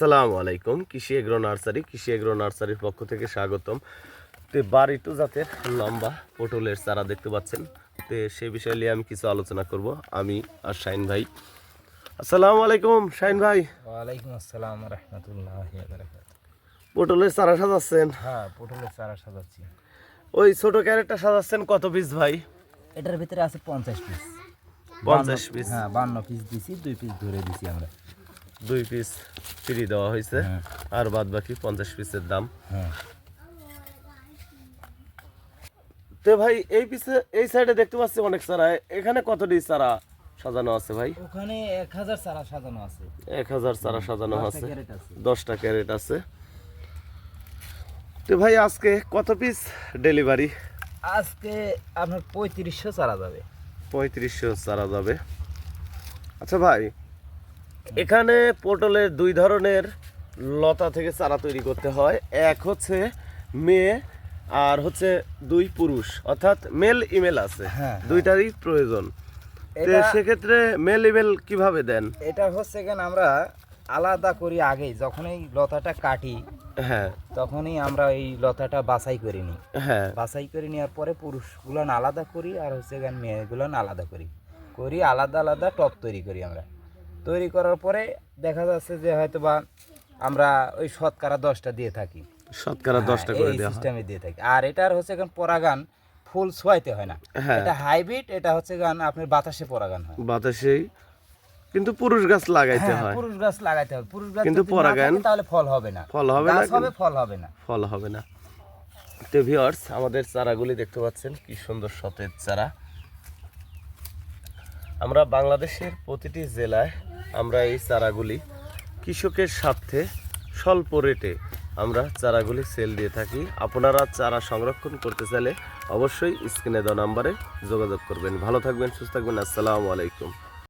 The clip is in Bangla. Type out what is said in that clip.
আসসালামু আলাইকুম। কৃষি এগ্রো নার্সারি কৃষি এগ্রো নার্সারির পক্ষ থেকে স্বাগতম। তে বাড়িটু জাতের লম্বা পটলের চারা দেখতে পাচ্ছেন। তে সে বিষয় নিয়ে আমি কিছু আলোচনা করব আমি আর শাইন ভাই। আসসালামু আলাইকুম শাইন ভাই। ওয়ালাইকুম আসসালাম রহমতুল্লাহ পটলের চারা সাজাচ্ছেন? হ্যাঁ পটলের চারা সাজাচ্ছি। ওই ছোট ক্যারেটটা সাজাচ্ছেন কত পিস ভাই? এটার ভিতরে আছে পঞ্চাশ পিস পঞ্চাশ পিস হ্যাঁ বান্ন পিস দিছি দুই পিস ধরে দিছি আমরা। দুই পিস ফ্রি দেওয়া হয়েছে। হ্যাঁ। আর বাদ বাকি পঞ্চাশ পিসের দাম। হ্যাঁ। তো ভাই এই পিসে এই সাইডে দেখতে পাচ্ছি অনেক চারা। এখানে কতটি চারা সাজানো আছে ভাই? ওখানে এক হাজার চারা সাজানো আছে। এক হাজার চারা সাজানো আছে। দশটা ক্যারেট আছে। তো ভাই আজকে কত পিস ডেলিভারি? আজকে আপনার পঁয়ত্রিশশো চারা যাবে। পঁয়ত্রিশশো চারা যাবে। আচ্ছা ভাই এখানে পটলের দুই ধরনের লতা থেকে চারা তৈরি করতে হয়। এক হচ্ছে মেয়ে আর হচ্ছে দুই পুরুষ। অর্থাৎ মেল ইমেল আছে। হ্যাঁ, দুইটারই প্রয়োজন। সেক্ষেত্রে মেল ইমেল কীভাবে দেন? এটা হচ্ছে কেন আমরা আলাদা করি আগেই। যখন এই লতাটা কাটি হ্যাঁ। তখনই আমরা এই লতাটা বাছাই করে নিই। হ্যাঁ। বাছাই করে নেওয়ার পরে পুরুষগুলো আলাদা করি আর হচ্ছে মেয়েগুলো আলাদা করি। করি আলাদা আলাদা টপ তৈরি করি আমরা। তৈরি করার পরে দেখা যাচ্ছে যে হয়তো বা আমরা ওই শতকরা দশটা দিয়ে থাকি। শতকরা দশটা করে হ্যাঁ, দেওয়া সিস্টেমে দিয়ে থাকি। আর এটার হচ্ছে গান পরাগান ফুল ছোয়াইতে হয় না। হ্যাঁ। এটা হাইব্রিড এটা হচ্ছে গান আপনার বাতাসে পরাগান হয়। বাতাসেই কিন্তু পুরুষ গাছ লাগাইতে হ্যাঁ, হয়। পুরুষ গাছ লাগাইতে হবে পুরুষ গাছ কিন্তু যদি না পরাগান- তাহলে ফল হবে না। ফল হবে না হবে ফল হবে না। ফল হবে না। তো ভিওয়ার্স আমাদের চারাগুলি দেখতে পাচ্ছেন কি সুন্দর সতেজ চারা। আমরা বাংলাদেশের প্রতিটি জেলায় আমরা এই চারাগুলি কৃষকের স্বার্থে স্বল্প রেটে আমরা চারাগুলি সেল দিয়ে থাকি। আপনারা চারা সংরক্ষণ করতে চাইলে অবশ্যই স্ক্রিনে দেওয়া নাম্বারে যোগাযোগ করবেন। ভালো থাকবেন, সুস্থ থাকবেন। আসসালামু আলাইকুম।